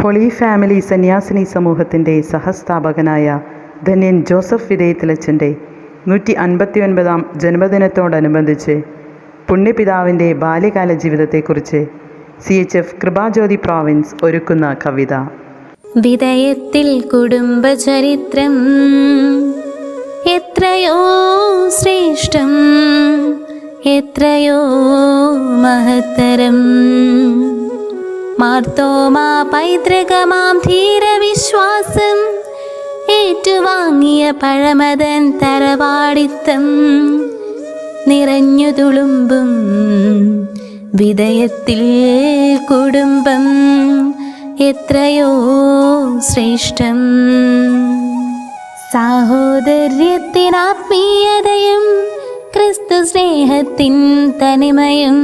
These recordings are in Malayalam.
ഹോളി ഫാമിലി സന്യാസിനി സമൂഹത്തിന്റെ സഹസ്ഥാപകനായ ധന്യൻ ജോസഫ് വിധേയത്തിലച്ചന്റെ നൂറ്റി അൻപത്തി ഒൻപതാം ജന്മദിനത്തോടനുബന്ധിച്ച് പുണ്യപിതാവിന്റെ ബാല്യകാല ജീവിതത്തെക്കുറിച്ച് C H F Kripajyothi province ഒരുക്കുന്ന കവിത. വിതയത്തിൽ കുടുംബചരിത്രം എത്രയോ ശ്രേഷ്ഠം എത്രയോ മഹത്തരം. മാർത്തോമാ പൈതൃകമാം ധീരവിശ്വാസം ഏറ്റുവാങ്ങിയ പഴമതൻ തറവാടിത്തം. നിറഞ്ഞു തുളുമ്പും വിതയത്തിൽ കുടുംബം. എത്രയോ ശ്രേഷ്ഠം. സാഹോദര്യത്തിനാത്മീയതയും ക്രിസ്തു സ്നേഹത്തിൻ തനിമയും.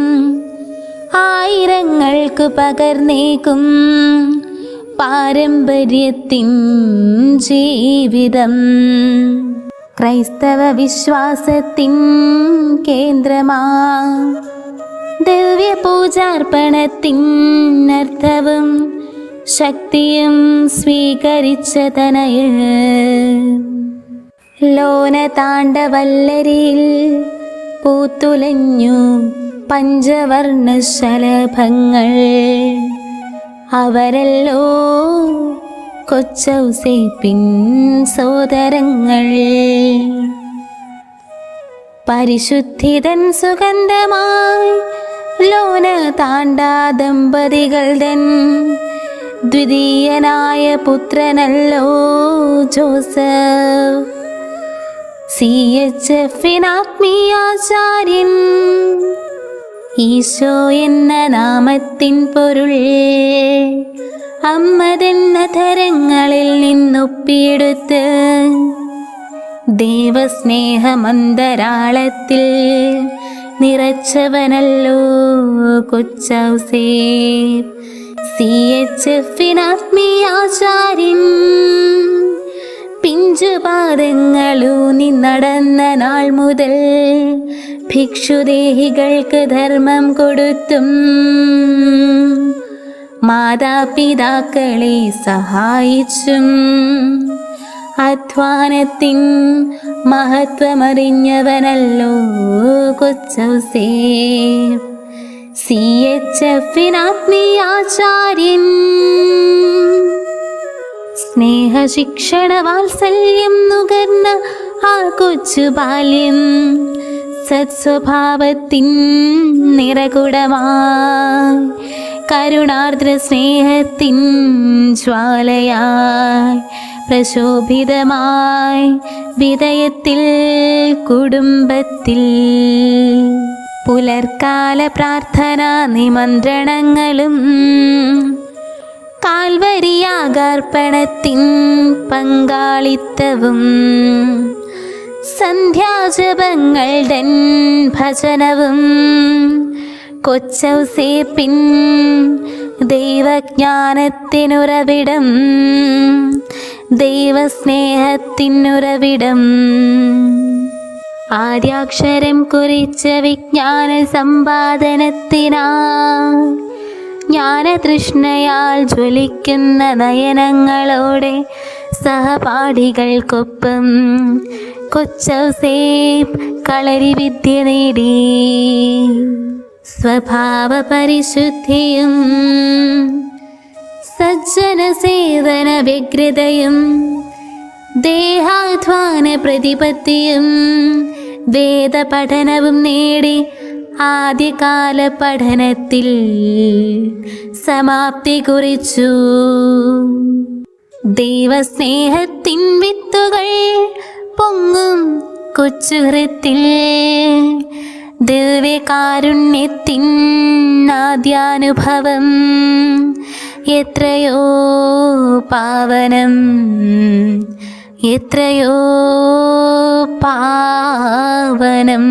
ആയിരങ്ങൾക്ക് പകർന്നേക്കും പാരമ്പര്യത്തിൻ ജീവിതം. ക്രൈസ്തവ വിശ്വാസത്തിൻ കേന്ദ്രമാ. ദിവ്യ പൂജാർപ്പണത്തിൻ അർത്ഥവും ശക്തിയും സ്വീകരിച്ച തനയ ലോന താണ്ടവല്ലരിയിൽ പൂത്തുലഞ്ഞു പഞ്ചവർണ ശലഭങ്ങൾ അവരല്ലോ കൊച്ചൗസേപ്പിൻ സോദരങ്ങൾ. പരിശുദ്ധിതൻ സുഗന്ധമായി ലോന താണ്ടാ ദമ്പതികൾ തൻ. ദ്വിതീയനായ പുത്രനല്ലോ ജോസഫ്. സി എച്ച് എഫിനാത്മീയാചാര്യൻ ഈശോ എന്ന നാമത്തിൻ പൊരുൾ. അമ്മതെന്ന തരങ്ങളിൽ നിന്നൊപ്പിയെടുത്ത് ദേവസ്നേഹമന്തരാളത്തിൽ നിറച്ചവനല്ലോ കൊച്ചൗസേ. സി എച്ച് എഫിനാത്മീയാചാര്യൻ പിഞ്ചുപാദങ്ങളൂന്നി നടന്ന നാൾ മുതൽ ഭിക്ഷുദേഹികൾക്ക് ധർമ്മം കൊടുത്തും മാതാപിതാക്കളെ സഹായിച്ചും അധ്വാനത്തിൻ മഹത്വമറിഞ്ഞവനല്ലോ കൊച്ചൗസേ. സി എച്ച് എഫിനാത്മീയാചാര്യൻ സ്നേഹശിക്ഷണ വാത്സല്യം നുകർന്ന ആ കൊച്ചു ബാല്യം സത്സ്വഭാവത്തിൻ നിറകുടമായി കരുണാർദ്ര സ്നേഹത്തിൻ ജ്വാലയായി. പ്രശോഭിതമായി വിതയത്തിൽ കുടുംബത്തിൽ പുലർക്കാല പ്രാർത്ഥന നിമന്ത്രണങ്ങളും കാൽവരിയാകർപ്പണത്തിൻ പങ്കാളിത്തവും സന്ധ്യാജപങ്ങൾ തൻ ഭജനവും കൊച്ചൗസേപ്പിൻ ദൈവജ്ഞാനത്തിനുറവിടം ദൈവസ്നേഹത്തിനുറവിടം. ആദ്യാക്ഷരം കുറിച്ച വിജ്ഞാന സമ്പാദനത്തിനാ ജ്ഞാനതൃഷ്ണയാൽ ജ്വലിക്കുന്ന നയനങ്ങളോടെ സഹപാഠികൾക്കൊപ്പം കൊച്ചൗസേബ് കളരി വിദ്യ നേടി. സ്വഭാവ പരിശുദ്ധിയും സജ്ജന സേവന വ്യഗ്രതയും ദേഹാധ്വാന പ്രതിപത്തിയും വേദപഠനവും നേടി ആദ്യകാല പഠനത്തിൽ സമാപ്തി കുറിച്ചു. ദൈവസ്നേഹത്തിൻ വിത്തുകൾ പൊങ്ങും കൊച്ചുഹൃത്തിൽ. ദിവ്യകാരുണ്യത്തിൻ ആദ്യാനുഭവം എത്രയോ പാവനം എത്രയോ പാവനം.